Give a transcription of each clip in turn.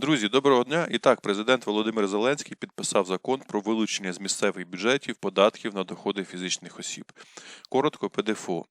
Друзі, доброго дня! І так, президент Володимир Зеленський підписав закон про вилучення з місцевих бюджетів податків на доходи фізичних осіб. Коротко ПДФО,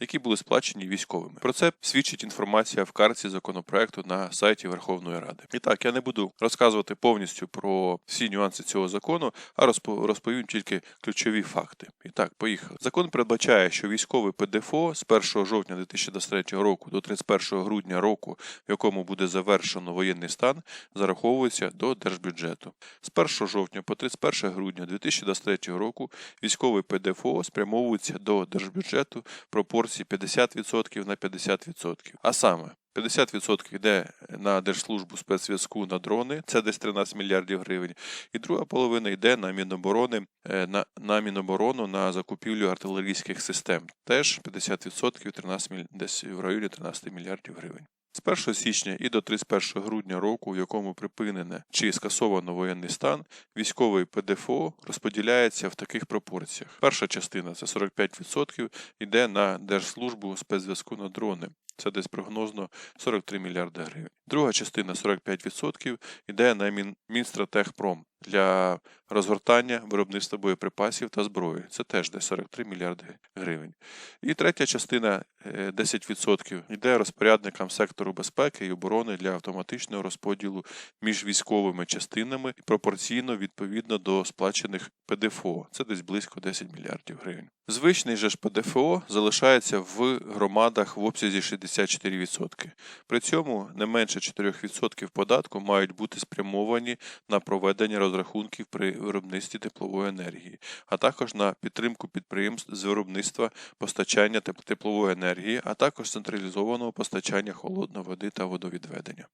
які були сплачені військовими. Про це свідчить інформація в карті законопроекту на сайті Верховної Ради. І так, я не буду розказувати повністю про всі нюанси цього закону, а розпо- розповім тільки ключові факти. І так, поїхали. Закон передбачає, що військовий ПДФО з 1 жовтня 2023 року до 31 грудня року, в якому буде завершено воєнний стан, зараховується до держбюджету. З 1 жовтня по 31 грудня 2023 року військовий ПДФО спрямовується до держбюджету в пропорції 50% на 50%. А саме 50% йде на Держслужбу спецзв'язку на дрони, це десь 13 мільярдів гривень, і друга половина йде на Міноборони, е, на, на Міноборону на закупівлю артилерійських систем. Теж 50% 13, десь в районі 13 мільярдів гривень. З 1 січня і до 31 грудня року, в якому припинене чи скасовано воєнний стан, військовий ПДФО розподіляється в таких пропорціях. Перша частина це 45% йде на Держслужбу спецзв'язку на дрони. Це десь прогнозно 43 мільярди гривень. Друга частина 45% йде на Мінстратехпром для розгортання виробництва боєприпасів та зброї. Це теж десь 43 мільярди гривень. І третя частина е, 10% йде розпорядникам сектору безпеки і оборони для автоматичного розподілу між військовими частинами і пропорційно відповідно до сплачених ПДФО. Це десь близько 10 мільярдів гривень. Звичний же ж ПДФО залишається в громадах в обсязі 64%. При цьому не менше 4% податку мають бути спрямовані на проведення розрахунків при виробництві теплової енергії, а також на підтримку підприємств з виробництва постачання теплової енергії, а також централізованого постачання холодної води та водовідведення.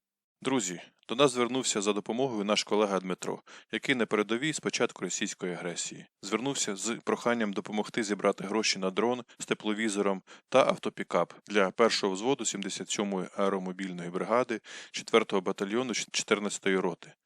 Друзі, до нас звернувся за допомогою наш колега Дмитро, який на передовій з початку російської агресії. Звернувся з проханням допомогти зібрати гроші на дрон з тепловізором та автопікап для першого взводу 77-ї аеромобільної бригади 4-го батальйону 14-ї роти.